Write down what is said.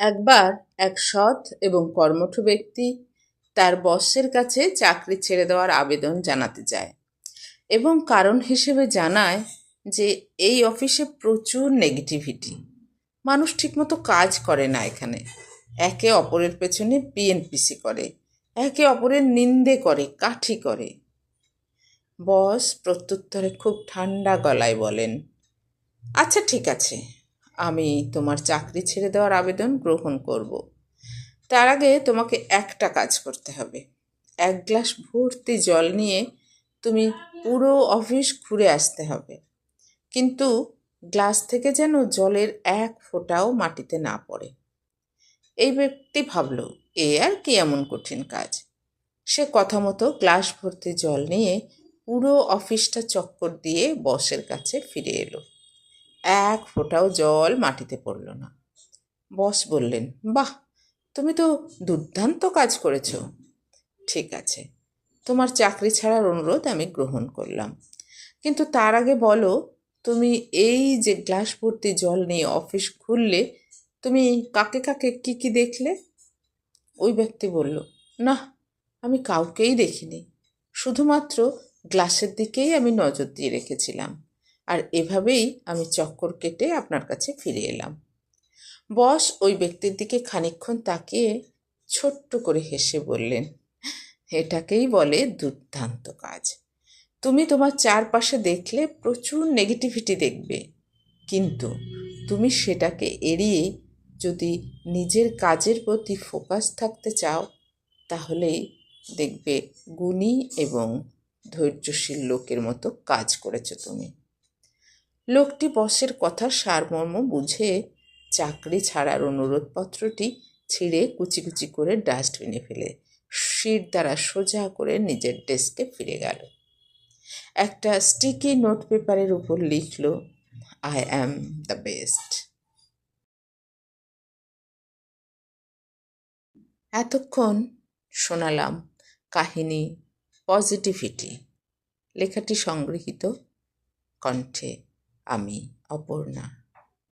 একবার এক সৎ এবং কর্মঠ ব্যক্তি তার বসের কাছে চাকরি ছেড়ে দেওয়ার আবেদন জানাতে যায় এবং কারণ হিসেবে জানায় যে এই অফিসে প্রচুর নেগেটিভিটি মানুষ ঠিকমতো কাজ করে না এখানে। একে অপরের পেছনে বিএনপিসি করে, একে অপরের নিন্দে করে, কাঠি করে। বস প্রত্যুত্তরে খুব ঠান্ডা গলায় বলেন আচ্ছা ঠিক আছে। আমি তোমার চাকরি ছেড়ে দেওয়ার আবেদন গ্রহণ করব। তার আগে তোমাকে একটা কাজ করতে হবে। এক গ্লাস ভর্তি জল নিয়ে তুমি পুরো অফিস ঘুরে আসতে হবে। কিন্তু গ্লাস থেকে যেন জলের এক ফোঁটাও মাটিতে না পড়ে। এই ব্যক্তি ভাবল, এ আর কি এমন কঠিন কাজ? সে কথা মতো গ্লাস ভর্তি জল নিয়ে পুরো অফিসটা চক্কর দিয়ে বসের কাছে ফিরে এলো। এক ফোঁটাও জল মাটিতে পড়ল না। বস বললেন, বাহ, তুমি তো দুর্দান্ত কাজ করেছ। ঠিক আছে, তোমার চাকরি ছাড়ার অনুরোধ আমি গ্রহণ করলাম। কিন্তু তার আগে বলো, তুমি এই যে গ্লাস ভর্তি জল নিয়ে অফিস খুললে তুমি কাকে কাকে কি কি দেখলে? ওই ব্যক্তি বলল, না, আমি কাউকেই দেখিনি। শুধুমাত্র গ্লাসের দিকেই আমি নজর দিয়ে রেখেছিলাম। আর এভাবেই আমি চক্কর কেটে আপনার কাছে ফিরে এলাম। বস ওই ব্যক্তির দিকে খানিকক্ষণ তাকিয়ে ছোট্ট করে হেসে বললেন, এটাকেই বলে দুর্দান্ত কাজ। তুমি তোমার চারপাশে দেখলে প্রচুর নেগেটিভিটি দেখবে। কিন্তু তুমি সেটাকে এড়িয়ে যদি নিজের কাজের প্রতি ফোকাস থাকতে চাও তাহলেই দেখবে গুণী এবং ধৈর্যশীল লোকের মতো কাজ করেছ তুমি। লোকটি বসের কথা সারমর্ম বুঝে চাকরি ছাড়ার অনুরোধপত্রটি ছিঁড়ে কুচি কুচি করে ডাস্টবিনে ফেলে, শির দ্বারা সোজা করে নিজের ডেস্কে ফিরে গেল। একটা স্টিকি নোট পেপারের উপর লিখল আই অ্যাম দ্য বেস্ট এতক্ষণ শোনালাম কাহিনী পজিটিভিটি লেখাটি সংগৃহীত কণ্ঠে। আমি অপর্ণা।